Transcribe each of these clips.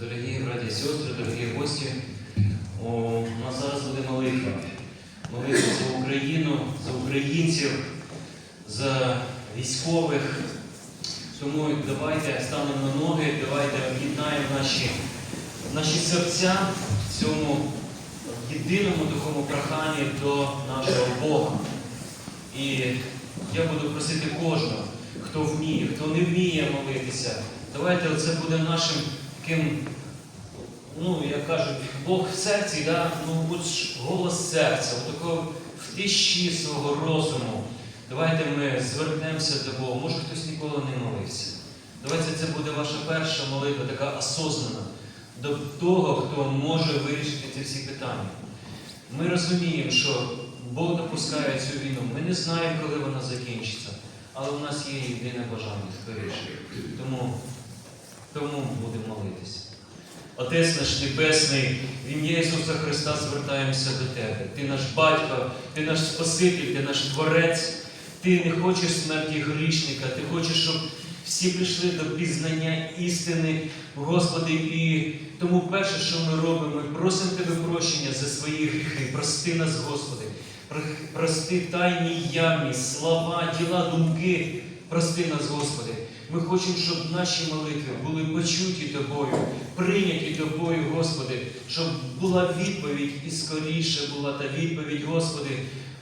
Дорогі браті і сестри, дорогі гості, у нас зараз буде молитва. Молитва за Україну, за українців, за військових. Тому давайте станемо на ноги, давайте об'єднаємо наші, наші серця в цьому єдиному такому проханні до нашого Бога. І я буду просити кожного, хто вміє, хто не вміє молитися. Давайте це буде нашим таким, ну, як кажуть, Бог в серці, да? ну, голос серця, отакого в тиші свого розуму. Давайте ми звернемося до Бога. Може хтось ніколи не молився. Давайте це буде ваша перша молитва, така осознана, до того, хто може вирішити ці всі питання. Ми розуміємо, що Бог допускає цю війну. Ми не знаємо, коли вона закінчиться, але у нас є єдине бажання скоріше. Тому, тому будемо молитися. Отець наш Небесний, в ім'я Ісуса Христа звертаємося до Тебе. Ти наш батько, ти наш Спаситель, ти наш Творець. Ти не хочеш смерті грішника, ти хочеш, щоб всі прийшли до пізнання істини, Господи, і тому перше, що ми робимо, ми просимо Тебе прощення за свої гріхи. Прости нас, Господи, прости тайні явні, слова, діла, думки. Прости нас, Господи. Ми хочемо, щоб наші молитви були почуті Тобою, прийняті Тобою, Господи, щоб була відповідь і скоріше була та відповідь, Господи,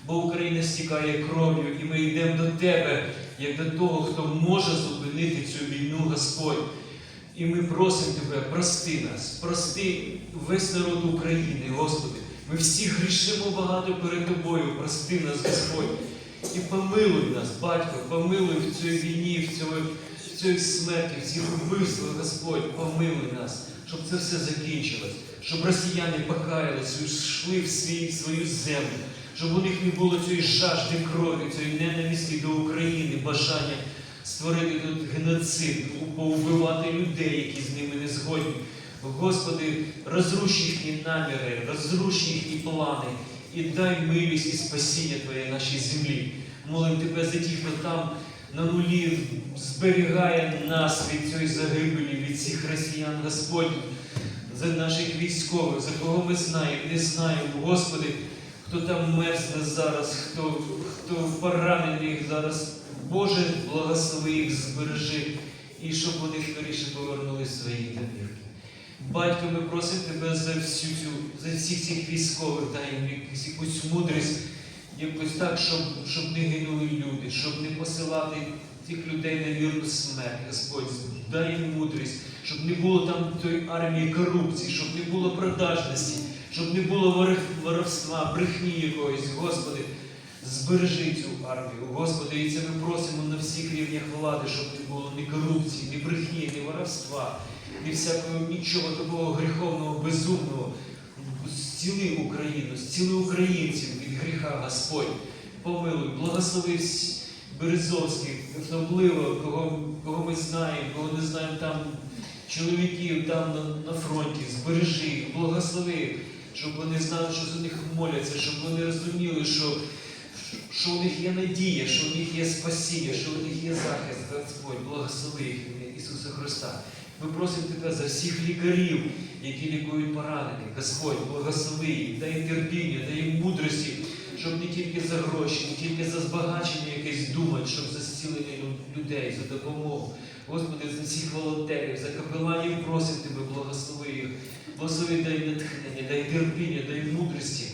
бо Україна стікає кров'ю, і ми йдемо до Тебе, як до того, хто може зупинити цю війну, Господь. І ми просимо Тебе, прости нас, прости весь народ України, Господи. Ми всі грішимо багато перед Тобою, прости нас, Господь. І помилуй нас, Батько, помилуй в цій війні, в цьому, в цій смерті, в цих вбивствах, Господь, помилуй нас, щоб це все закінчилось, щоб росіяни покаялись, йшли в свій, свою землю, щоб у них не було цієї жажди крові, цієї ненависті до України, бажання створити тут геноцид, поубивати людей, які з ними не згодні. Господи, розруш їхні наміри, розруш їхні плани і дай милість і спасіння Твоє нашій землі. Молим Тебе за тих, хто там на нулі зберігає нас від цієї загибелі, від цих росіян, Господь, за наших військових, за кого ми знаємо, не знаємо, Господи, хто там мерзне зараз, хто, хто поранений зараз. Боже, благослови їх, збережи, і щоб вони скоріше повернули свої домівки. Батько, ми просимо тебе за всю цю, за всіх цих військових, дай їм якусь, мудрість, якось так, щоб, щоб не гинули люди, щоб не посилати тих людей на вірну смерть, Господь. Дай їм мудрість, щоб не було там тої армії корупції, щоб не було продажності, щоб не було воровства, брехні якоїсь, Господи. Збережи цю армію, Господи, і це ми просимо на всіх рівнях влади, щоб не було ні корупції, ні брехні, ні воровства, ні всякого нічого такого гріховного, безумного. Зціли Україну, зціли українців від гріха, Господь. Помилуй, благослови всі Березовських, особливо, кого, кого ми знаємо, кого не знаємо там, чоловіків там на, на фронті, збережи їх, благослови, щоб вони знали, що за них моляться, щоб вони розуміли, що що у них є надія, що у них є спасіння, що у них є захист, Господь, благослови їх Ісуса Христа. Ми просимо Тебе за всіх лікарів, які лікують поранених. Господь, благослови їх, дай терпіння, дай їм мудрості, щоб не тільки за гроші, не тільки за збагачення якесь думати, щоб за зцілення людей, за допомогу. Господи, за всіх волонтерів, за капеланів просимо Тебе, благослови їх. Благослови, дай натхнення, дай терпіння, дай мудрості.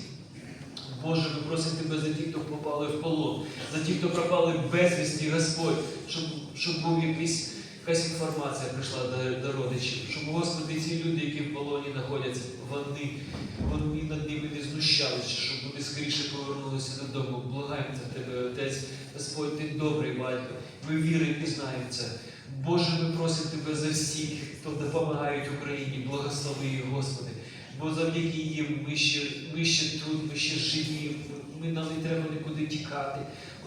Боже, ми просимо Тебе за тих, хто попали в полон, за тих, хто пропали безвісті, Господь, щоб, щоб був якийсь, якась інформація прийшла до, до родичів, щоб, Господи, ці люди, які в полоні знаходяться, вони, вони над ними не знущалися, щоб вони скоріше повернулися додому. Благаємо за Тебе, Отець, Господь, Ти добрий батько. Ми віримо і знаємо це. Боже, ми просимо Тебе за всіх, хто допомагають Україні, благослови їх, Господи. Бо завдяки їм ми ще, ми ще тут, ми ще живі, ми, нам не треба нікуди тікати.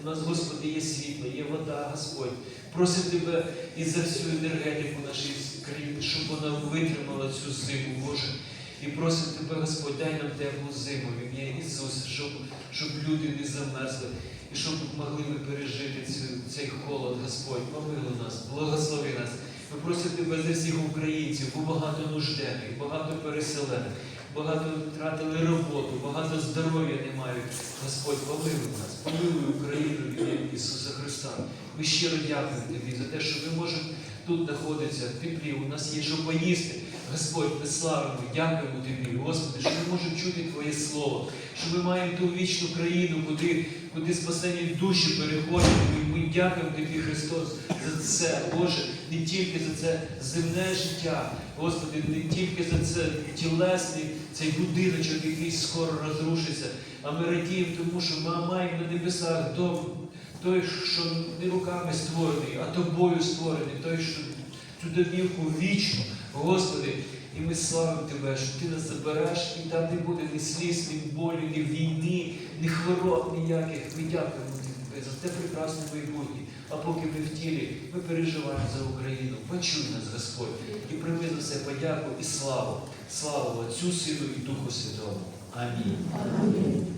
У нас, Господи, є світло, є вода, Господь. Просимо Тебе і за всю енергетику нашої країни, щоб вона витримала цю зиму, Боже. І просимо Тебе, Господь, дай нам теплу зиму в ім'я Ісуса, щоб, щоб люди не замерзли і щоб могли ми пережити цю, цей холод, Господь. Помилуй нас, благослови нас. вези всіх українців, бо багато нужденних, багато переселених, багато втратили роботу, багато здоров'я не мають. Господь, помилуй нас, помилуй Україну від Ісуса Христа. Ми щиро дякуємо Тобі за те, що ми можемо тут знаходитися в теплі. У нас є що поїсти. Господь, ми славимо, дякуємо Тобі, Господи, що ми можемо чути Твоє Слово, що ми маємо ту вічну країну, куди, куди спасені душі переходять. І ми дякуємо Тобі, Христос, за це, Боже, не тільки за це земне життя, Господи, не тільки за це тілесний цей будиночок, який скоро розрушиться, а ми радіємо, тому що ми маємо на небесах дом, той, що не руками створений, а тобою створений, той, що цю домівку вічну, Господи. І ми славимо Тебе, що Ти нас забереш, і там не буде ні сліз, ні болю, ні війни, ні хвороб ніяких. Ми дякуємо Тебе за те прекрасне майбутнє. А поки ми в тілі, ми переживаємо за Україну. Почуй нас, Господь, і прийми за все подяку і славу. Славу Отцю, Сину і Духу Святому. Амінь.